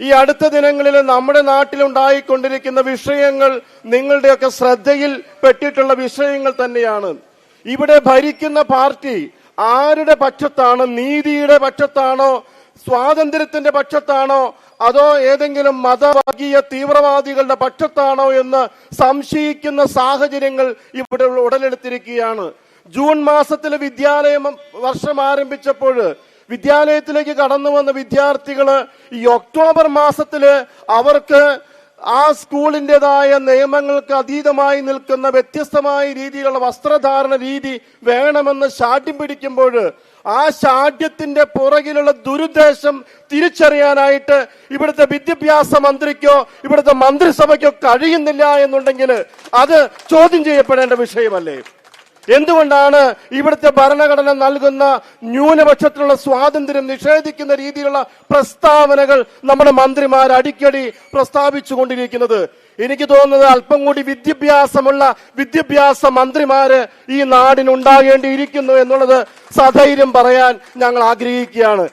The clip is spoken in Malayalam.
ഈ അടുത്ത ദിനങ്ങളിൽ നമ്മുടെ നാട്ടിലുണ്ടായിക്കൊണ്ടിരിക്കുന്ന വിഷയങ്ങൾ നിങ്ങളുടെയൊക്കെ ശ്രദ്ധയിൽ പെട്ടിട്ടുള്ള വിഷയങ്ങൾ തന്നെയാണ്. ഇവിടെ ഭരിക്കുന്ന പാർട്ടി ആരുടെ പക്ഷത്താണ് നീതിയുടെ പക്ഷത്താണോ സ്വാതന്ത്ര്യത്തിന്റെ പക്ഷത്താണോ അതോ ഏതെങ്കിലും മതവർഗീയ തീവ്രവാദികളുടെ പക്ഷത്താണോ എന്ന് സംശയിക്കുന്ന സാഹചര്യങ്ങൾ ഇവിടെ ഉടലെടുത്തിരിക്കുകയാണ്. ജൂൺ മാസത്തിലെ വിദ്യാലയം വർഷം ആരംഭിച്ചപ്പോൾ വിദ്യാലയത്തിലേക്ക് കടന്നു വന്ന വിദ്യാർത്ഥികൾ ഈ ഒക്ടോബർ മാസത്തിൽ അവർക്ക് ആ സ്കൂളിന്റെതായ നിയമങ്ങൾക്ക് അതീതമായി നിൽക്കുന്ന വ്യത്യസ്തമായ രീതിയിലുള്ള വസ്ത്രധാരണ രീതി വേണമെന്ന് ശാഠ്യം പിടിക്കുമ്പോൾ ആ ശാഠ്യത്തിന്റെ പുറകിലുള്ള ദുരുദ്ദേശം തിരിച്ചറിയാനായിട്ട് ഇവിടുത്തെ വിദ്യാഭ്യാസ മന്ത്രിക്കോ ഇവിടുത്തെ മന്ത്രിസഭയ്ക്കോ കഴിയുന്നില്ല എന്നുണ്ടെങ്കിൽ അത് ചോദ്യം ചെയ്യപ്പെടേണ്ട വിഷയമല്ലേ? എന്തുകൊണ്ടാണ് ഇവിടുത്തെ ഭരണഘടന നൽകുന്ന ന്യൂനപക്ഷത്തിനുള്ള സ്വാതന്ത്ര്യം നിഷേധിക്കുന്ന രീതിയിലുള്ള പ്രസ്താവനകൾ നമ്മുടെ മന്ത്രിമാർ അടിക്കടി പ്രസ്താവിച്ചുകൊണ്ടിരിക്കുന്നത്? എനിക്ക് തോന്നുന്നത് അല്പം കൂടി വിദ്യാഭ്യാസമുള്ള വിദ്യാഭ്യാസ മന്ത്രിമാര് ഈ നാടിനുണ്ടാകേണ്ടിയിരിക്കുന്നു എന്നുള്ളത് സധൈര്യം പറയാൻ ഞങ്ങൾ ആഗ്രഹിക്കുകയാണ്.